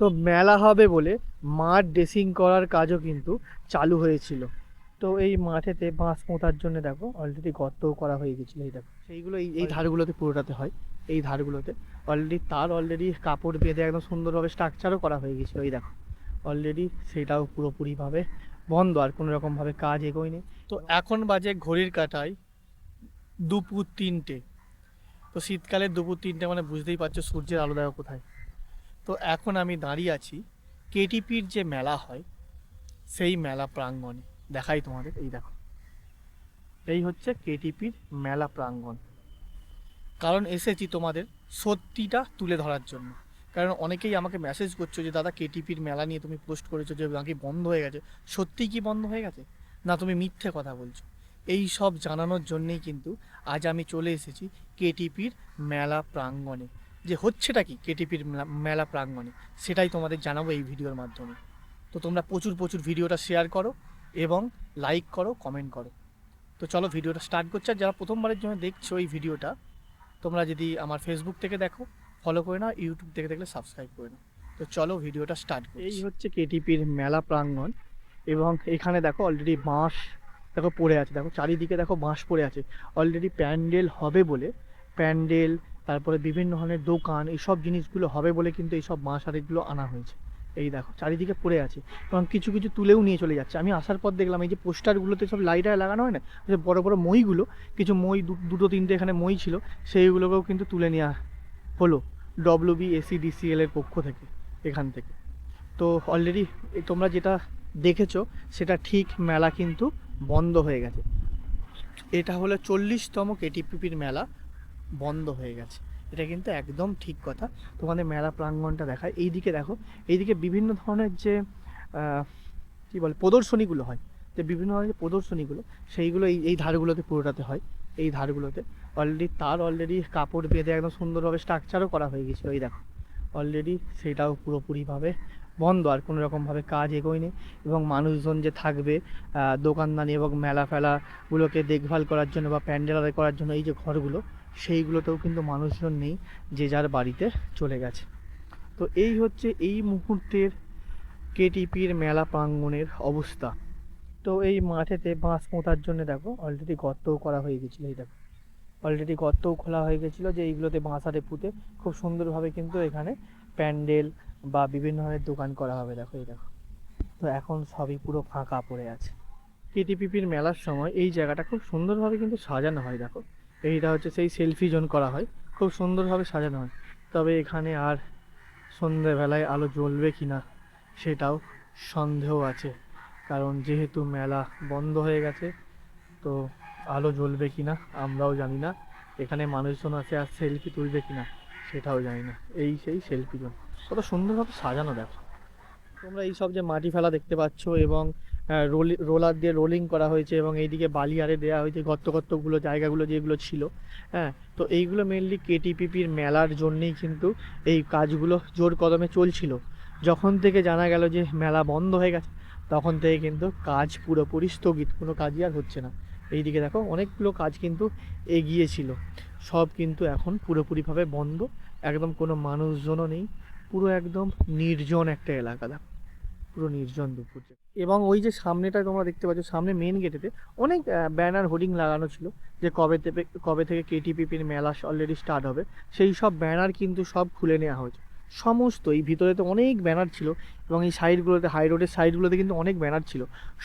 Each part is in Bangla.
তো মেলা হবে বলে মাঠ ড্রেসিং করার কাজও কিন্তু চালু হয়েছিল। তো এই মাঠেতে বাঁশ পোঁতার জন্য দেখো অলরেডি গর্তও করা হয়ে গেছিল, এই দেখো। সেইগুলো এই এই ধারগুলোতে পুরোটাতে হয়, এই ধারগুলোতে। অলরেডি তার অলরেডি কাপড় বেঁধে একদম সুন্দরভাবে স্ট্রাকচারও করা হয়ে গেছিল, এই দেখো। অলরেডি সেটাও পুরোপুরিভাবে বন্ধ, আর কোনো রকমভাবে কাজ এগোয়নি। তো এখন বাজে ঘড়ির কাটায় দুপুর তিনটে। তো শীতকালে দুপুর তিনটে মানে বুঝতেই পারছ সূর্যের আলো দেখো কোথায়। তো এখন আমি দাঁড়িয়ে আছি কেটিপির যে মেলা হয়, সেই মেলা প্রাঙ্গণে। দেখাই তোমাদের, এই দেখো। এই হচ্ছে কেটিপির মেলা প্রাঙ্গণ। কারণ এসেছি তোমাদের সত্যিটা তুলে ধরার জন্য। কারণ অনেকেই আমাকে মেসেজ করছ যে, দাদা, কেটিপির মেলা নিয়ে তুমি পোস্ট করেছ যে, নাকি বন্ধ হয়ে গেছে। সত্যিই কি বন্ধ হয়ে গেছে? না, তুমি মিথ্যে কথা বলছো। এই সব জানানোর জন্যেই কিন্তু আজ আমি চলে এসেছি কেটিপির মেলা প্রাঙ্গণে। যে হচ্ছেটা কি কেটিপির মেলা- প্রাঙ্গণে, সেটাই তোমাদের জানাব এই ভিডিওর মাধ্যমে। তো তোমরা প্রচুর প্রচুর ভিডিওটা শেয়ার করো এবং লাইক করো কমেন্ট করো। তো চলো ভিডিওটা স্টার্ট করছে। আর যারা প্রথমবারের জন্য দেখছ এই ভিডিওটা, তোমরা যদি আমার ফেসবুক থেকে দেখো ফলো করে নাও ইউটিউব থেকে দেখলে সাবস্ক্রাইব করে নাও। তো চলো ভিডিওটা স্টার্ট এই হচ্ছে কেটিপির মেলা প্রাঙ্গণ এবং এখানে দেখো অলরেডি বাঁশ দেখো পড়ে আছে। দেখো চারিদিকে দেখো বাঁশ পড়ে আছে। অলরেডি প্যান্ডেল হবে বলে প্যান্ডেল তারপরে বিভিন্ন ধরনের দোকান, এইসব জিনিসগুলো হবে বলে কিন্তু এইসব বাঁশ আরেকগুলো আনা হয়েছে। এই দেখো, চারিদিকে পড়ে আছে। এবং কিছু কিছু তুলেও নিয়ে চলে যাচ্ছে। আমি আসার পর দেখলাম এই যে পোস্টারগুলোতে সব লাইটার লাগানো হয় না? যে বড় বড় মইগুলো, কিছু মই দুটো তিনটে এখানে মই ছিল, সেইগুলোকেও কিন্তু তুলে নেওয়া হলো ডব্লিউ বি এসি ডিসিএল এর পক্ষ থেকে, এখান থেকে। তো অলরেডি তোমরা যেটা দেখেছ, সেটা ঠিক মেলা কিন্তু বন্ধ হয়ে গেছে। এটা হলো চল্লিশতম কেটিপিপির মেলা। বন্ধ হয়ে গেছে। এটা কিন্তু একদম ঠিক কথা। তোমাদের মেলা প্রাঙ্গণটা দেখায়। এইদিকে দেখো, এইদিকে বিভিন্ন ধরনের যে কি বলে, প্রদর্শনীগুলো হয়। যে বিভিন্ন ধরনের যে প্রদর্শনীগুলো, সেইগুলো এই এই ধারগুলোতে পুরোটাতে হয়। এই ধারগুলোতে অলরেডি তার অলরেডি কাপড় বেঁধে একদম সুন্দরভাবে স্ট্রাকচারও করা হয়ে গেছিল। এই দেখো অলরেডি সেটাও পুরোপুরিভাবে বন্ধ, আর কোনো রকমভাবে কাজ এগোয়নি এবং মানুষজন যে থাকবে দোকানদানি এবং মেলা ফেলাগুলোকে দেখভাল করার জন্য বা প্যান্ডেল আদায় করার জন্য এই যে ঘরগুলো, সেইগুলোতেও কিন্তু মানুষজন নেই, যে যার বাড়িতে চলে গেছে। তো এই হচ্ছে এই মুহূর্তের কেটিপির মেলা প্রাঙ্গণের অবস্থা। তো এই মাঠেতে বাঁশ পোঁতার জন্য দেখো অলরেডি গর্তও করা হয়ে গেছিল, এই দেখো। অলরেডি গর্তও খোলা হয়ে গেছিল যে এইগুলোতে বাঁশ আরে পুঁতে খুব সুন্দরভাবে কিন্তু এখানে প্যান্ডেল বা বিভিন্ন ধরনের দোকান করা হবে, দেখো এই দেখো। তো এখন সবই পুরো ফাঁকা পড়ে আছে। কেটিপিপির মেলার সময় এই জায়গাটা খুব সুন্দরভাবে কিন্তু সাজানো হয়, দেখো। এইটা হচ্ছে সেই সেলফি জোন করা হয়, খুব সুন্দরভাবে সাজানো হয়। তবে এখানে আর সন্ধেবেলায় আলো জ্বলবে কি না, সেটাও সন্দেহ আছে। কারণ যেহেতু মেলা বন্ধ হয়ে গেছে, তো আলো জ্বলবে কি না আমরাও জানি না। এখানে মানুষজন আছে আর সেলফি তুলবে কি না। সেটাও জানি না এই সেই সেলফি জোন কত সুন্দরভাবে সাজানো দেখো। তোমরা এই সব যে মাটি ফেলা দেখতে পাচ্ছ এবং রোলার দিয়ে রোলিং করা হয়েছে এবং এইদিকে বালি আরে দেওয়া হয়েছে গর্ত গর্তগুলো জায়গাগুলো যেগুলো ছিল হ্যাঁ? তো এইগুলো মেনলি কেটিপিপির মেলার জন্যেই কিন্তু এই কাজগুলো জোর কদমে চলছিল। যখন থেকে জানা গেল যে মেলা বন্ধ হয়ে গেছে, তখন থেকে কিন্তু কাজ পুরোপুরি স্থগিত। কোনো কাজই আর হচ্ছে না। এইদিকে দেখো অনেকগুলো কাজ কিন্তু এগিয়েছিল। সব কিন্তু এখন পুরোপুরিভাবে বন্ধ, একদম কোনো মানুষজনও নেই, পুরো একদম নির্জন একটা এলাকা দেখো পুরো নির্জন দুপুর এবং ওই যে সামনেটা তোমরা দেখতে পাচ্ছ, সামনে মেন গেটেতে অনেক ব্যানার হোর্ডিং লাগানো ছিল যে কবে থেকে কবে থেকে কেটিপিপির মেলা অলরেডি স্টার্ট হবে, সেই সব ব্যানার কিন্তু সব খুলে নেওয়া হয়েছে। সমস্ত, এই ভিতরে তো অনেক ব্যানার ছিল এবং এই সাইডগুলোতে হাই রোডের সাইডগুলোতে কিন্তু অনেক ব্যানার ছিল।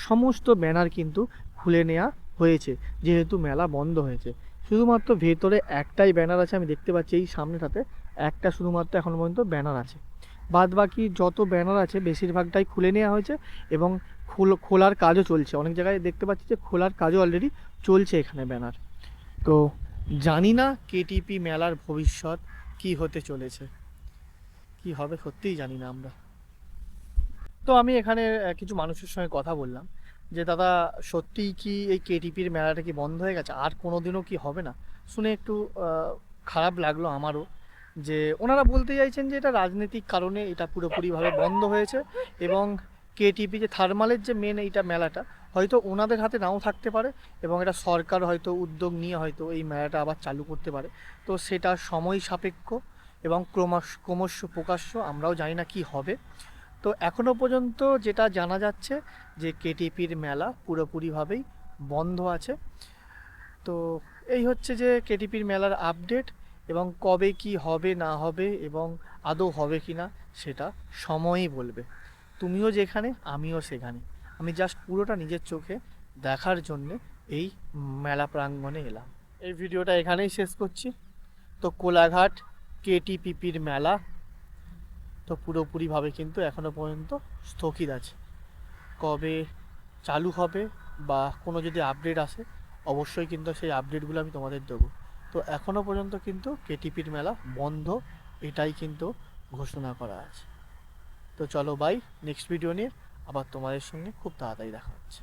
সমস্ত ব্যানার কিন্তু খুলে নেওয়া হয়েছে, যেহেতু মেলা বন্ধ হয়েছে। শুধুমাত্র ভেতরে একটাই ব্যানার আছে, আমি দেখতে পাচ্ছি এই সামনেটাতে। একটা শুধুমাত্র এখন পর্যন্ত ব্যানার আছে। বাদ বাকি যত ব্যানার আছে, বেশিরভাগটাই খুলে নেওয়া হয়েছে এবং খোল- খোলার কাজও চলছে। অনেক জায়গায় দেখতে পাচ্ছি যে খোলার কাজও অলরেডি চলছে এখানে ব্যানার। তো জানি না কেটিপি মেলার ভবিষ্যৎ কি হতে চলেছে। কি হবে সত্যিই জানি না আমরা। তো আমি এখানে কিছু মানুষের সঙ্গে কথা বললাম। যে, দাদা, সত্যিই কি এই কেটিপির মেলাটা কি বন্ধ হয়ে গেছে? আর কোনোদিনও কি হবে না? শুনে একটু খারাপ লাগল আমারও যে, ওনারা বলতে চাইছেন যে, এটা রাজনৈতিক কারণে এটা পুরোপুরিভাবে বন্ধ হয়েছে এবং কেটিপি যে থার্মালের যে মেন এইটা মেলাটা, হয়তো ওনাদের হাতে নাও থাকতে পারে এবং এটা সরকার হয়তো উদ্যোগ নিয়ে হয়তো এই মেলাটা আবার চালু করতে পারে। তো সেটা সময় সাপেক্ষ এবং ক্রমশ ক্রমশ প্রকাশ্য, আমরাও জানি না কি হবে। তো এখনও পর্যন্ত যেটা জানা যাচ্ছে যে কেটিপির মেলা পুরোপুরিভাবেই বন্ধ আছে। তো এই হচ্ছে যে কেটিপির মেলার আপডেট এবং কবে কি হবে, না হবে এবং আদৌ হবে কি না সেটা সময়ই বলবে। তুমিও যেখানে, আমিও সেখানে। আমি জাস্ট পুরোটা নিজের চোখে দেখার জন্যে এই মেলা প্রাঙ্গণে এলাম। এই ভিডিওটা এখানেই শেষ করছি। তো কোলাঘাট কেটিপিপির মেলা তো পুরোপুরিভাবে কিন্তু এখনও পর্যন্ত স্থগিত আছে। কবে চালু হবে বা কোনো যদি আপডেট আসে, অবশ্যই কিন্তু সেই আপডেটগুলো আমি তোমাদের দেবো। তো এখনও পর্যন্ত কিন্তু কেটিপির মেলা বন্ধ, এটাই কিন্তু ঘোষণা করা আছে। তো চলো বাই নেক্সট ভিডিও নিয়ে আবার তোমাদের সঙ্গে খুব তাড়াতাড়ি দেখা হচ্ছে।